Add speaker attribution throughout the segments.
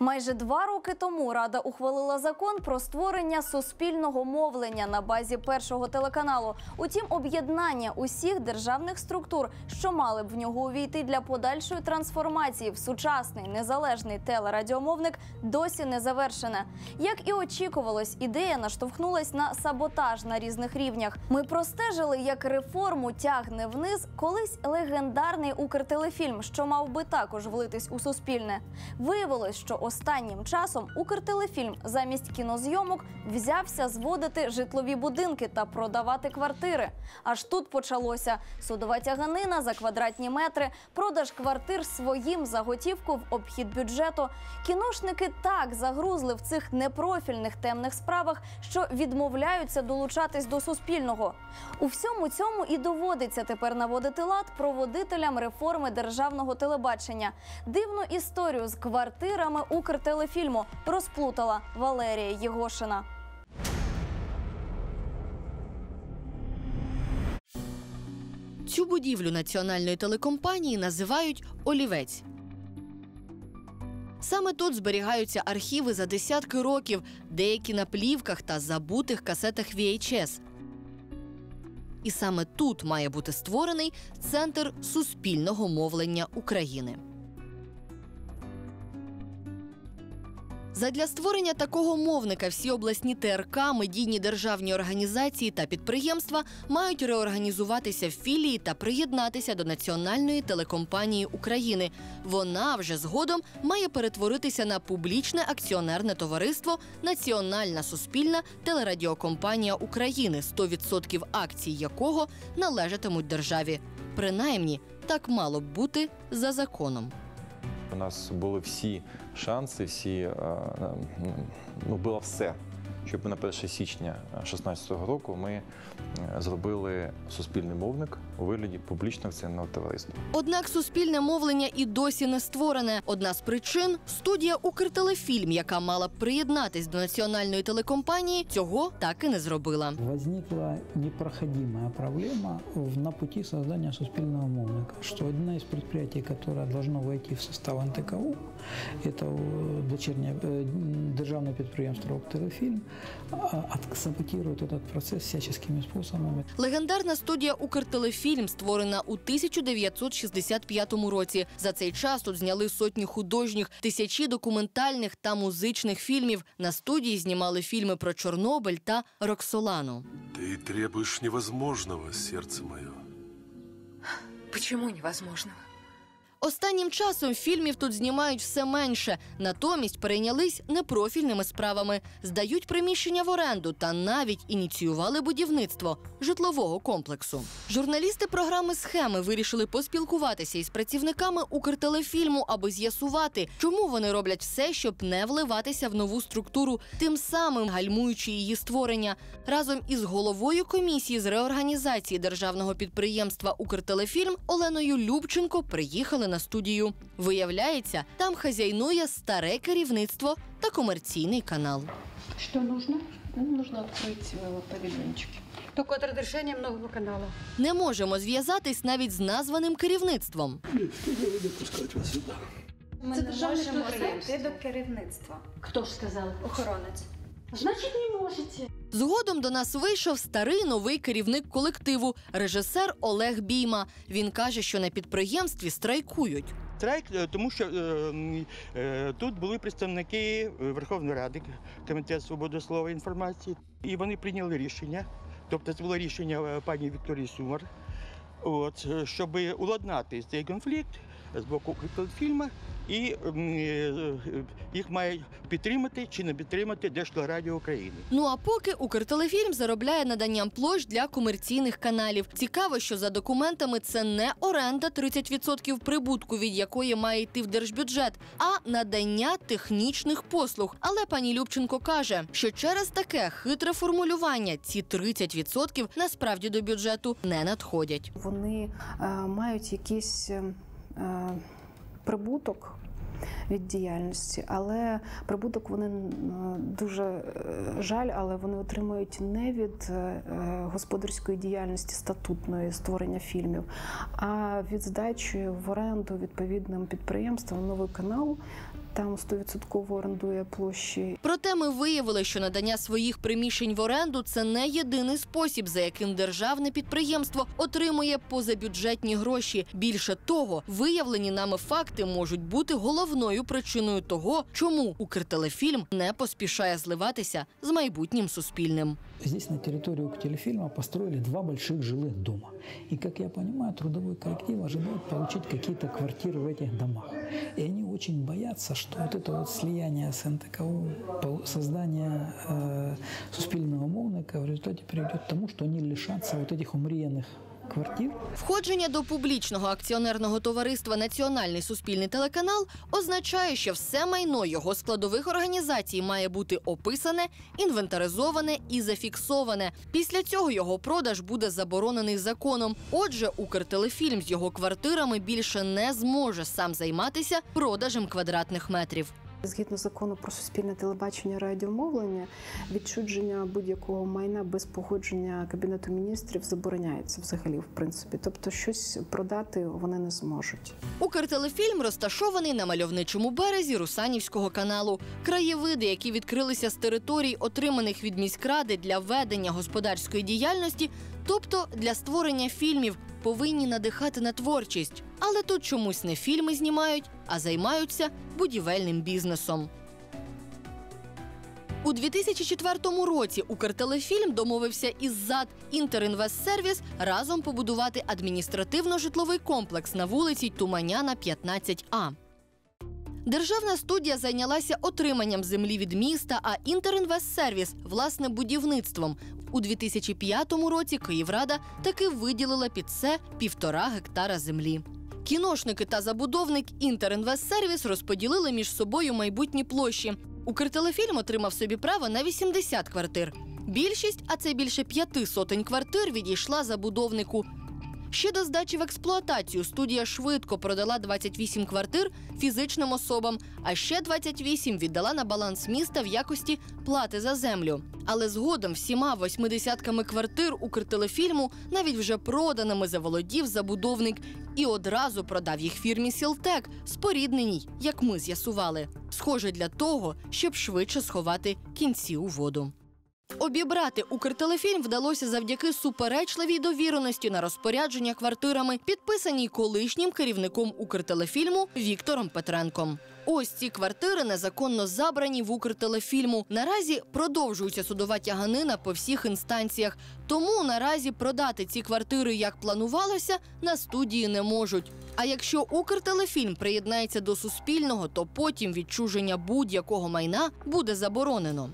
Speaker 1: Майже два роки тому Рада ухвалила закон про створення суспільного мовлення на базі першого телеканалу. Утім, об'єднання усіх державних структур, що мали б в нього увійти для подальшої трансформації в сучасний незалежний телерадіомовник, досі не завершене. Як і очікувалось, ідея наштовхнулась на саботаж на різних рівнях. Ми простежили, як реформу тягне вниз колись легендарний Укртелефільм, що мав би також влитись у суспільне. Виявилось, що останнім часом Укртелефільм замість кінозйомок взявся зводити житлові будинки та продавати квартири. Аж тут почалося судова тяганина за квадратні метри, продаж квартир своїм за готівку в обхід бюджету. Кіношники так загрузли в цих непрофільних темних справах, що відмовляються долучатись до суспільного. У всьому цьому і доводиться тепер наводити лад проводителям реформи державного телебачення. Дивну історію з квартирами Укртелефільму розплутала Валерія Єгошина.
Speaker 2: Цю будівлю національної телекомпанії називають Олівець. Саме тут зберігаються архіви за десятки років, деякі на плівках та забутих касетах VHS. І саме тут має бути створений центр суспільного мовлення України. Задля створення такого мовника всі обласні ТРК, медійні державні організації та підприємства мають реорганізуватися в філії та приєднатися до Національної телекомпанії України. Вона вже згодом має перетворитися на публічне акціонерне товариство Національна суспільна телерадіокомпанія України, 100% акцій якого належатимуть державі. Принаймні, так мало б бути за законом.
Speaker 3: У нас були всі шанси, всі е, е, ну було все, щоб на 1 січня 2016 року ми е, зробили суспільний мовник у вигляді публічного акціонерного товариства.
Speaker 2: Однак суспільне мовлення і досі не створене. Одна з причин студія Укртелефільм, яка мала б приєднатись до національної телекомпанії, цього так і не зробила.
Speaker 4: Возникла непроходимая проблема в- на пути создания суспільного мовника, что одно из предприятий, которое должно войти в состав НТКУ, это э, дочернее э, державное от- этот процесс всяческими способами.
Speaker 2: Легендарна студія Укртелефільм створена у 1965 році. За цей час тут зняли сотні художніх, тисячі документальних та музичних фільмів. На студії знімали фільми про Чорнобиль та Роксолану.
Speaker 5: Ты требуешь невозможного, сердце мое.
Speaker 6: Почему невозможного?
Speaker 2: Останнім часом фільмів тут знімають все менше, натомість перейнялись непрофільними справами, здають приміщення в оренду та навіть ініціювали будівництво житлового комплексу. Журналісти програми схеми вирішили поспілкуватися із працівниками Укртелефільму, аби з'ясувати, чому вони роблять все, щоб не вливатися в нову структуру, тим самим гальмуючи її створення. Разом із головою комісії з реорганізації державного підприємства Укртелефільм Оленою Любченко приїхали на студію. Виявляється, там хазяйнує старе керівництво та комерційний канал.
Speaker 7: Что нужно? Ну, нужно открыть э, павильончики. Только от разрешения нового канала.
Speaker 2: Не можемо зв'язатись навіть з названим керівництвом.
Speaker 1: Ми
Speaker 7: Це
Speaker 1: не можемо прийти до керівництва.
Speaker 7: Кто ж сказал?
Speaker 1: Охоронець.
Speaker 7: Значит, не можете.
Speaker 2: Згодом до нас вийшов старий новий керівник колективу, режисер Олег Бійма. Він каже, що на підприємстві страйкують.
Speaker 8: Страйк, е, тому що е, е, тут були представники е, Верховної Ради, Комітет свободи слова інформації, і вони прийняли рішення. Тобто це було рішення е, пані Вікторії Сумар, от, щоб уладнати цей конфлікт з боку фільму, і е, е, їх має підтримати чи не підтримати Держтелерадіо України.
Speaker 2: Ну а поки Укртелефільм заробляє наданням площ для комерційних каналів. Цікаво, що за документами це не оренда 30% прибутку, від якої має йти в держбюджет, а надання технічних послуг. Але пані Любченко каже, що через таке хитре формулювання ці 30% насправді до бюджету не надходять.
Speaker 9: вони е, мають якийсь е, е, прибуток. Від діяльності, але прибуток вони дуже е, жаль, але вони отримують не від е, господарської діяльності статутної створення фільмів, а від здачі в оренду відповідним підприємствам новий канал там 100% орендує площі.
Speaker 2: Проте ми виявили, що надання своїх приміщень в оренду це не єдиний спосіб, за яким державне підприємство отримує позабюджетні гроші. Більше того, виявлені нами факти можуть бути головною причиною того, чому Укртелефільм не поспішає зливатися з майбутнім суспільним.
Speaker 4: Здесь на территории Укртелефильма построили два больших жилых дома. И, как я понимаю, трудовой коллектив ожидает получить какие-то квартиры в этих домах. И они очень боятся, что вот это вот слияние с НТКУ, по- создание э, суспільного мовника в результате приведет к тому, что они лишатся вот этих умріяних квартир,
Speaker 2: Входження до публічного акціонерного товариства Національний суспільний телеканал означає, що все майно його складових організацій має бути описане, інвентаризоване і зафіксоване. Після цього його продаж буде заборонений законом. Отже, Укртелефільм з його квартирами більше не зможе сам займатися продажем квадратних метрів.
Speaker 9: Згідно закону про суспільне телебачення радіомовлення, відчудження будь-якого майна без погодження кабінету міністрів забороняється взагалі, в принципі. Тобто, щось продати вони не зможуть.
Speaker 2: Укртелефільм розташований на мальовничому березі Русанівського каналу. Краєвиди, які відкрилися з територій, отриманих від міськради для ведення господарської діяльності, тобто для створення фільмів, повинні надихати на творчість. Але тут чомусь не фільми знімають, а займаються будівельним бізнесом. У 2004 році Укртелефільм домовився із ЗАД Інтерінвестсервіс разом побудувати адміністративно-житловий комплекс на вулиці Туманяна, 15А. Державна студія зайнялася отриманням землі від міста, а Інтерінвестсервіс – власне будівництвом. У 2005 році Київрада таки виділила під це півтора гектара землі. Кіношники та забудовник Інтерінвестсервіс розподілили між собою майбутні площі. Укртелефільм отримав собі право на 80 квартир. Більшість, а це більше п'яти сотень квартир, відійшла забудовнику. Ще до здачі в експлуатацію студія швидко продала 28 квартир фізичним особам, а ще 28 віддала на баланс міста в якості плати за землю. Але згодом всіма восьмидесятками квартир Укртелефільму, навіть вже проданими, заволодів забудовник і одразу продав їх фірмі Сілтек, спорідненій, як ми з'ясували. Схоже для того, щоб швидше сховати кінці у воду. Обібрати Укртелефільм вдалося завдяки суперечливій довіреності на розпорядження квартирами, підписаній колишнім керівником Укртелефільму Віктором Петренком. Ось ці квартири незаконно забрані в Укртелефільму. Наразі продовжується судова тяганина по всіх інстанціях. Тому наразі продати ці квартири, як планувалося, на студії не можуть. А якщо Укртелефільм приєднається до суспільного, то потім відчуження будь-якого майна буде заборонено.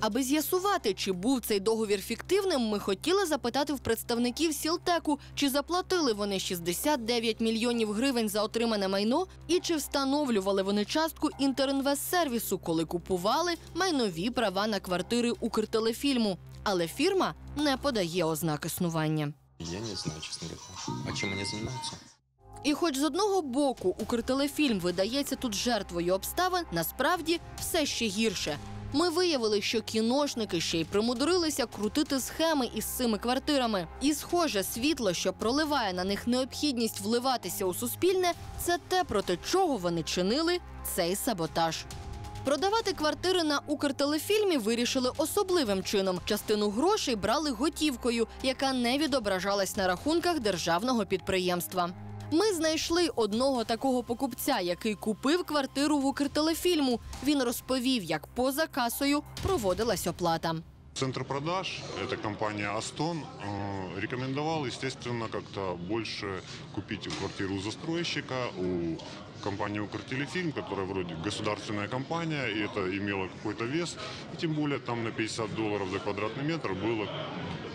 Speaker 2: Аби з'ясувати, чи був цей договір фіктивним, ми хотіли запитати в представників Сілтеку, чи заплатили вони 69 мільйонів гривень за отримане майно, і чи встановлювали вони частку інтерінвестсервісу, коли купували майнові права на квартири Укртелефільму. Але фірма не подає ознак існування.
Speaker 10: Я не знаю, честно говоря. А чем они занимаются?
Speaker 2: І хоч з одного боку Укртелефільм видається тут жертвою обставин, насправді все ще гірше. Ми виявили, що кіношники ще й примудрилися крутити схеми із цими квартирами. І схоже, світло, що проливає на них необхідність вливатися у суспільне, це те, проти чого вони чинили цей саботаж. Продавати квартири на Укртелефільмі вирішили особливим чином. Частину грошей брали готівкою, яка не відображалась на рахунках державного підприємства. Ми знайшли одного такого покупця, який купив квартиру в Укртелефільму. Він розповів, як поза касою проводилась оплата.
Speaker 11: Центр продаж, это компания Астон, э, рекомендовал, естественно, как-то больше купить квартиру у застройщика, у компании Укртелефильм, которая вроде государственная компания, и это имело какой-то вес. И тем более там на 50 долларов за квадратный метр было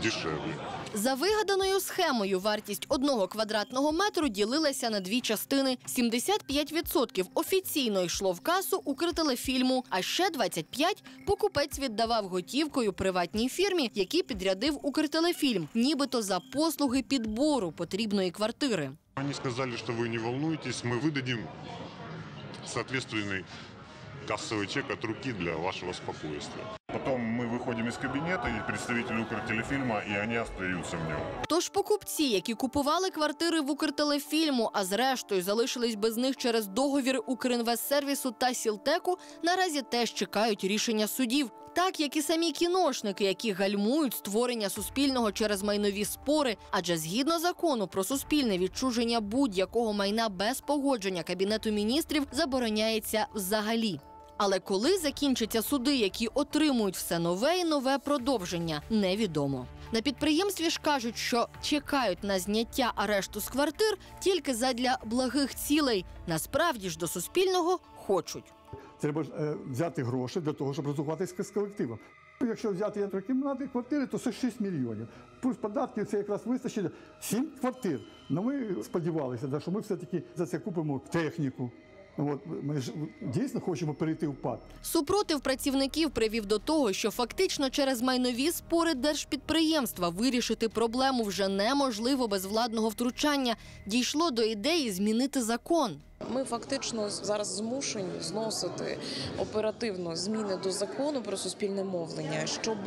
Speaker 11: дешевле.
Speaker 2: За вигаданою схемою вартість одного квадратного метру ділилася на дві частини. 75% офіційно йшло в касу Укртелефільму, а ще 25% покупець віддавав готівкою приватній фірмі, який підрядив Укртелефільм, нібито за послуги підбору потрібної квартири.
Speaker 11: Они сказали, что вы не волнуйтесь, мы выдадим соответственный кассовый чек от руки для вашего спокойствия. Потом мы выходим выходим из кабинета, и представители Укртелефильма, и они остаются в нем.
Speaker 2: Тож покупці, які купували квартири в Укртелефільму, а зрештою залишились без них через договір Укрінвестсервісу та Сілтеку, наразі теж чекають рішення судів. Так як і самі кіношники, які гальмують створення суспільного через майнові спори, адже згідно закону про суспільне відчуження будь-якого майна без погодження кабінету міністрів забороняється взагалі. Але коли закінчаться суди, які отримують все нове і нове продовження, невідомо. На підприємстві ж кажуть, що чекають на зняття арешту з квартир тільки задля благих цілей. Насправді ж до суспільного хочуть.
Speaker 12: Треба е, взяти гроші для того, щоб розрахуватися з колективом. Якщо взяти кімнати квартири, то це 6 мільйонів. Плюс податки це якраз вистачить 7 квартир. Ну ми сподівалися, що ми все-таки за це купимо техніку. От, ми ж дійсно хочемо перейти в ПАД.
Speaker 2: Супротив працівників привів до того, що фактично через майнові спори держпідприємства вирішити проблему вже неможливо без владного втручання. Дійшло до ідеї змінити закон.
Speaker 13: Ми фактично зараз змушені зносити оперативно зміни до закону про суспільне мовлення, щоб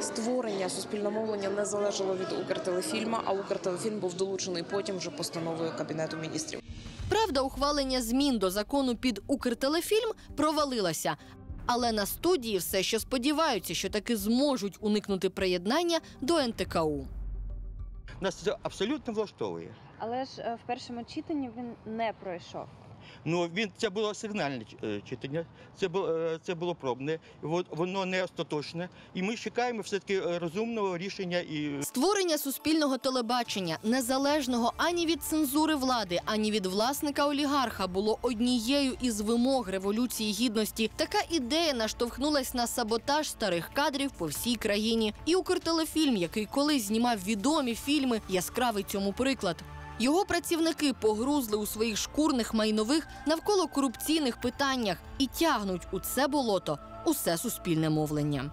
Speaker 13: створення суспільного мовлення не залежало від Укртелефільма, а Укртелефільм був долучений потім вже постановою кабінету міністрів.
Speaker 2: Правда, ухвалення змін до закону під Укртелефільм провалилося. Але на студії все ще сподіваються, що таки зможуть уникнути приєднання до НТКУ.
Speaker 8: Нас це абсолютно влаштовує.
Speaker 14: Але ж е, в першому читанні він не пройшов.
Speaker 8: Ну він це було сигнальне е, читання, це було е, це було пробне, воно не остаточне, і ми чекаємо все таки розумного рішення і
Speaker 2: Створення суспільного телебачення, незалежного ані від цензури влади, ані від власника олігарха, було однією із вимог революції гідності. Така ідея наштовхнулась на саботаж старих кадрів по всій країні. І Укртелефільм, який колись знімав відомі фільми, яскравий цьому приклад. Його працівники погрузли у своїх шкурних майнових навколо корупційних питаннях і тягнуть у це болото усе суспільне мовлення.